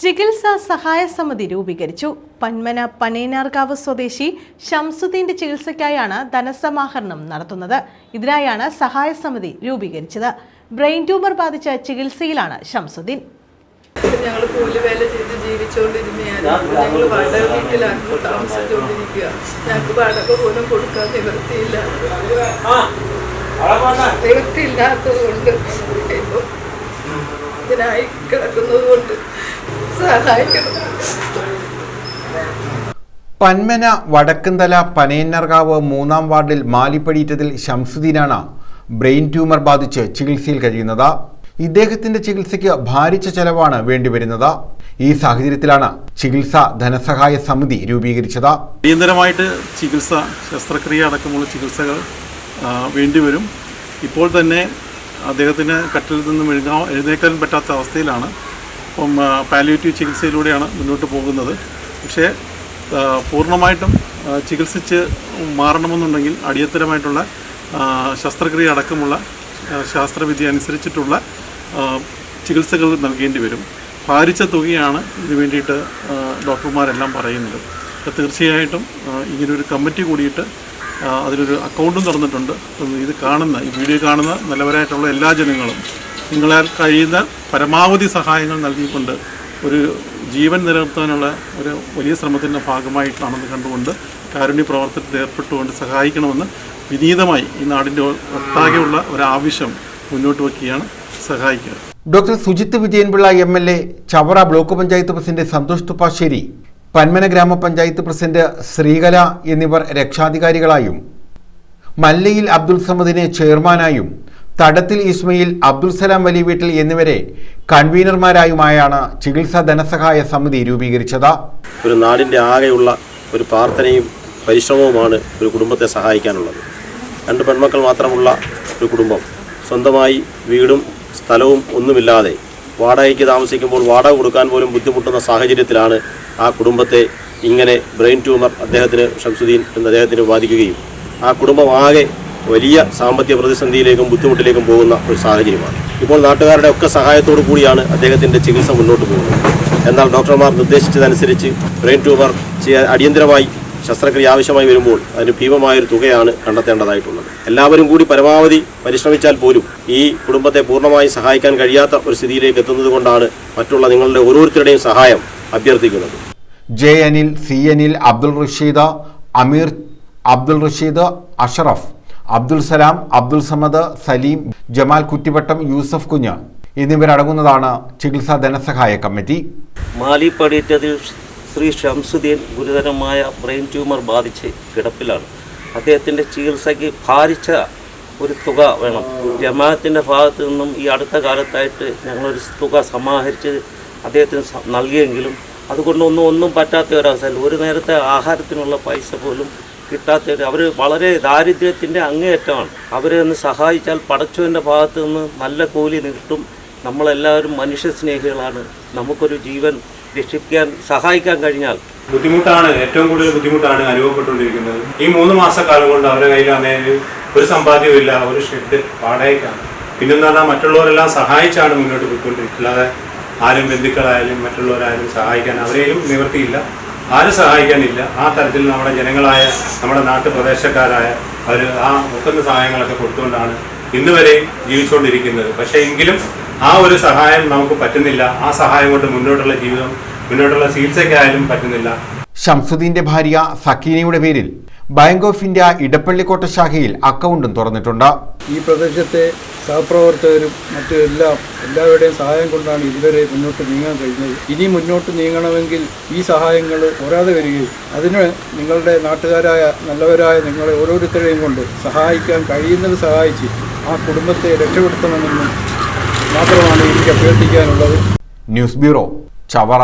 ചികിത്സാ സഹായ സമിതി രൂപീകരിച്ചു. പന്മന പനേനാർകാവ് സ്വദേശി ഷംസുദ്ദീന്റെ ചികിത്സയ്ക്കായാണ് ധനസമാഹരണം നടത്തുന്നത്. ഇതിനായാണ് സഹായ സമിതി രൂപീകരിച്ചത്. ബ്രെയിൻ ട്യൂമർ ബാധിച്ച ചികിത്സയിലാണ് ഷംസുദ്ദീൻ ഞങ്ങൾ കൂലിവേല ചെയ്ത് ജീവിച്ചുകൊണ്ടിരുന്നതാണ് ഞങ്ങൾ വാടക വീട്ടിലാണ് താമസിച്ചുകൊണ്ടിരിക്കുക. ഞങ്ങൾക്ക് വാടക പോലും കൊടുക്കാൻ നിവൃത്തിയില്ല. നിവൃത്തിയില്ലാത്തത് കൊണ്ട് ഇതിനായി കിടക്കുന്നത് കൊണ്ട് പന്മന വടക്കുംതല പനയന്നർകാവ് മൂന്നാം വാർഡിൽ മാലിപ്പടിയിറ്റതിൽ ഷംസുദ്ദീനാണ് ബ്രെയിൻ ട്യൂമർ ബാധിച്ച് ചികിത്സയിൽ കഴിയുന്നത്. ഇദ്ദേഹത്തിന്റെ ചികിത്സയ്ക്ക് ഭാരിച്ച ചെലവാണ് വേണ്ടിവരുന്നത്. ഈ സാഹചര്യത്തിലാണ് ചികിത്സ ധനസഹായ സമിതി രൂപീകരിച്ചത്. അടിയന്തരമായിട്ട് ചികിത്സ ശസ്ത്രക്രിയ അടക്കമുള്ള ചികിത്സകൾ വേണ്ടിവരും. ഇപ്പോൾ തന്നെ അദ്ദേഹത്തിന് കട്ടിൽ നിന്നും എഴുന്നേക്കാൻ പറ്റാത്ത അവസ്ഥയിലാണ് അപ്പം പാലിയേറ്റീവ് ചികിത്സയിലൂടെയാണ് മുന്നോട്ട് പോകുന്നത്. പക്ഷേ പൂർണമായിട്ടും ചികിത്സിച്ച് മാറണമെന്നുണ്ടെങ്കിൽ അടിയന്തരമായിട്ടുള്ള ശസ്ത്രക്രിയ അടക്കമുള്ള ശാസ്ത്രവിദ്യ അനുസരിച്ചിട്ടുള്ള ചികിത്സകൾ നൽകേണ്ടി വരും. ഭാരിച്ച തുകയാണ് ഇതിനു വേണ്ടിയിട്ട് ഡോക്ടർമാരെല്ലാം പറയുന്നത്. അപ്പോൾ തീർച്ചയായിട്ടും ഇങ്ങനൊരു കമ്മിറ്റി കൂടിയിട്ട് അതിലൊരു അക്കൗണ്ടും തുറന്നിട്ടുണ്ട്. ഇത് കാണുന്ന ഈ വീഡിയോ കാണുന്ന നല്ലവരായിട്ടുള്ള എല്ലാ ജനങ്ങളും നിങ്ങളാൽ കഴിയുന്ന പരമാവധി സഹായങ്ങൾ നൽകിക്കൊണ്ട് ഒരു ജീവൻ നിലനിർത്താനുള്ള ഒരു വലിയ ശ്രമത്തിന്റെ ഭാഗമായിട്ടാണെന്ന് കണ്ടുകൊണ്ട് കാരുണ്യ പ്രവർത്തനത്തിൽ ഏർപ്പെട്ടുകൊണ്ട് സഹായിക്കണമെന്ന് വിനീതമായി ഈ നാടിന്റെ ഒട്ടാകെയുള്ള ഒരാവശ്യം മുന്നോട്ട് വയ്ക്കുകയാണ് സഹായിക്കുക. Doctor Sujith Vijayan Pillai M L A Chavara block panchayat president Santhosh Thuppassery Panmana grama panchayat president Sreekala എന്നിവർ രക്ഷാധികാരികളായും മല്ലയിൽ അബ്ദുൾ സമദിനെ ചെയർമാനായും തടത്തിൽ ഇസ്മയിൽ അബ്ദുൽ സലാം വലിയ വീട്ടിൽ എന്നിവരെ കൺവീനർമാരായുമായാണ് ചികിത്സാ ധനസഹായ സമിതി രൂപീകരിച്ചത്. ഒരു നാടിന്റെ ആകെയുള്ള ഒരു പ്രാർത്ഥനയും പരിശ്രമവുമാണ് ഒരു കുടുംബത്തെ സഹായിക്കാനുള്ളത്. രണ്ട് പെൺമക്കൾ മാത്രമുള്ള ഒരു കുടുംബം. സ്വന്തമായി വീടും സ്ഥലവും ഒന്നുമില്ലാതെ വാടകയ്ക്ക് താമസിക്കുമ്പോൾ വാടക കൊടുക്കാൻ പോലും ബുദ്ധിമുട്ടുന്ന സാഹചര്യത്തിലാണ് ആ കുടുംബത്തെ ഇങ്ങനെ ബ്രെയിൻ ട്യൂമർ അദ്ദേഹത്തിന് ഷംസുദ്ദീൻ എന്ന അദ്ദേഹത്തിന് ബാധിക്കുകയും ആ കുടുംബം ആകെ വലിയ സാമ്പത്തിക പ്രതിസന്ധിയിലേക്കും ബുദ്ധിമുട്ടിലേക്കും പോകുന്ന ഒരു സാഹചര്യമാണ്. ഇപ്പോൾ നാട്ടുകാരുടെ ഒക്കെ സഹായത്തോടു കൂടിയാണ് അദ്ദേഹത്തിന്റെ ചികിത്സ മുന്നോട്ട് പോകുന്നത്. എന്നാൽ ഡോക്ടർമാർ നിർദ്ദേശിച്ചതനുസരിച്ച് ബ്രെയിൻ ട്യൂമർ അടിയന്തരമായി ശസ്ത്രക്രിയ ആവശ്യമായി വരുമ്പോൾ അതിന് ഭീമമായൊരു തുകയാണ് കണ്ടെത്തേണ്ടതായിട്ടുള്ളത്. എല്ലാവരും കൂടി പരമാവധി പരിശ്രമിച്ചാൽ പോലും ഈ കുടുംബത്തെ പൂർണമായി സഹായിക്കാൻ കഴിയാത്ത ഒരു സ്ഥിതിയിലേക്ക് എത്തുന്നത് കൊണ്ടാണ് മറ്റുള്ള നിങ്ങളുടെ ഓരോരുത്തരുടെയും സഹായം അഭ്യർത്ഥിക്കുന്നത്. J Anil C Anil Abdul Rasheed Ameer Abdul Rasheed Ashraf. Abdul Salam Abdul Samad Saleem Jamal Kuttivattam Yusuf Kunju എന്നിവരടങ്ങുന്നതാണ് ചികിത്സാ ധനസഹായ കമ്മിറ്റി. മാലി പടിയേറ്റതിൽ ശ്രീ ഷംസുദ്ദീൻ ഗുരുതരമായ ബ്രെയിൻ ട്യൂമർ ബാധിച്ച് കിടപ്പിലാണ്. അദ്ദേഹത്തിന്റെ ചികിത്സയ്ക്ക് ഭാരിച്ച ഒരു തുക വേണം. ജമാഅത്തിന്റെ ഭാഗത്തു നിന്നും ഈ അടുത്ത കാലത്തായിട്ട് ഞങ്ങളൊരു തുക സമാഹരിച്ച് അദ്ദേഹത്തിന് നൽകിയെങ്കിലും അതുകൊണ്ടൊന്നും ഒന്നും പറ്റാത്ത ഒരവസ്ഥയിൽ ഒരു നേരത്തെ ആഹാരത്തിനുള്ള പൈസ പോലും കിട്ടാത്ത അവർ വളരെ ദാരിദ്ര്യത്തിന്റെ അങ്ങേയറ്റമാണ്. അവരെ ഒന്ന് സഹായിച്ചാൽ പടച്ചുവിന്റെ ഭാഗത്തു നിന്ന് നല്ല കൂലി കിട്ടും. നമ്മളെല്ലാവരും മനുഷ്യ സ്നേഹികളാണ് നമുക്കൊരു ജീവൻ രക്ഷിക്കാൻ സഹായിക്കാൻ കഴിഞ്ഞാൽ ബുദ്ധിമുട്ടാണ് ഏറ്റവും കൂടുതൽ ബുദ്ധിമുട്ടാണ് അനുഭവപ്പെട്ടുകൊണ്ടിരിക്കുന്നത്. ഈ മൂന്ന് മാസക്കാലം കൊണ്ട് അവരുടെ കയ്യിൽ അന്നേരം ഒരു സമ്പാദ്യമില്ല ഒരു ഷെഡ് വാടകയ്ക്കാണ്. പിന്നെന്ന് പറഞ്ഞാൽ മറ്റുള്ളവരെല്ലാം സഹായിച്ചാണ് മുന്നോട്ട് പോയിക്കൊണ്ടിരിക്കുന്നത്. ആരും ബന്ധുക്കളായാലും മറ്റുള്ളവരായാലും സഹായിക്കാൻ അവരെയും നിവർത്തിയില്ല. ആരും സഹായിക്കാനില്ല. ആ തരത്തിൽ നമ്മുടെ ജനങ്ങളായ നമ്മുടെ നാട്ടുപ്രദേശക്കാരായ അവർ ആ മുത്തുന്ന സഹായങ്ങളൊക്കെ കൊടുത്തുകൊണ്ടാണ് ഇന്ന് വരെ ജീവിച്ചുകൊണ്ടിരിക്കുന്നത്. പക്ഷേ എങ്കിലും ആ ഒരു സഹായം നമുക്ക് പറ്റുന്നില്ല. ആ സഹായം കൊണ്ട് മുന്നോട്ടുള്ള ജീവിതം മുന്നോട്ടുള്ള ചികിത്സയ്ക്കായാലും പറ്റുന്നില്ല. ഷംസുദ്ദീന്റെ ഭാര്യ സക്കീനയുടെ പേരിൽ ബാങ്ക് ഓഫ് ഇന്ത്യ ഇടപ്പള്ളിക്കോട്ട ശാഖയിൽ അക്കൗണ്ടും തുറന്നിട്ടുണ്ട്. ഈ പ്രദേശത്തെ സഹപ്രവർത്തകരും മറ്റു എല്ലാം എല്ലാവരുടെയും സഹായം കൊണ്ടാണ് ഇതുവരെ മുന്നോട്ട് നീങ്ങാൻ കഴിഞ്ഞത്. ഇനി മുന്നോട്ട് നീങ്ങണമെങ്കിൽ ഈ സഹായങ്ങൾ പോരാതെ വരികയും അതിന് നിങ്ങളുടെ നാട്ടുകാരായ നല്ലവരായ നിങ്ങളെ ഓരോരുത്തരെയും കൊണ്ട് സഹായിക്കാൻ കഴിയുന്നത് സഹായിച്ച് ആ കുടുംബത്തെ രക്ഷപ്പെടുത്തണമെന്നും മാത്രമാണ് എനിക്ക് അഭ്യർത്ഥിക്കാനുള്ളത്. News bureau Chavara.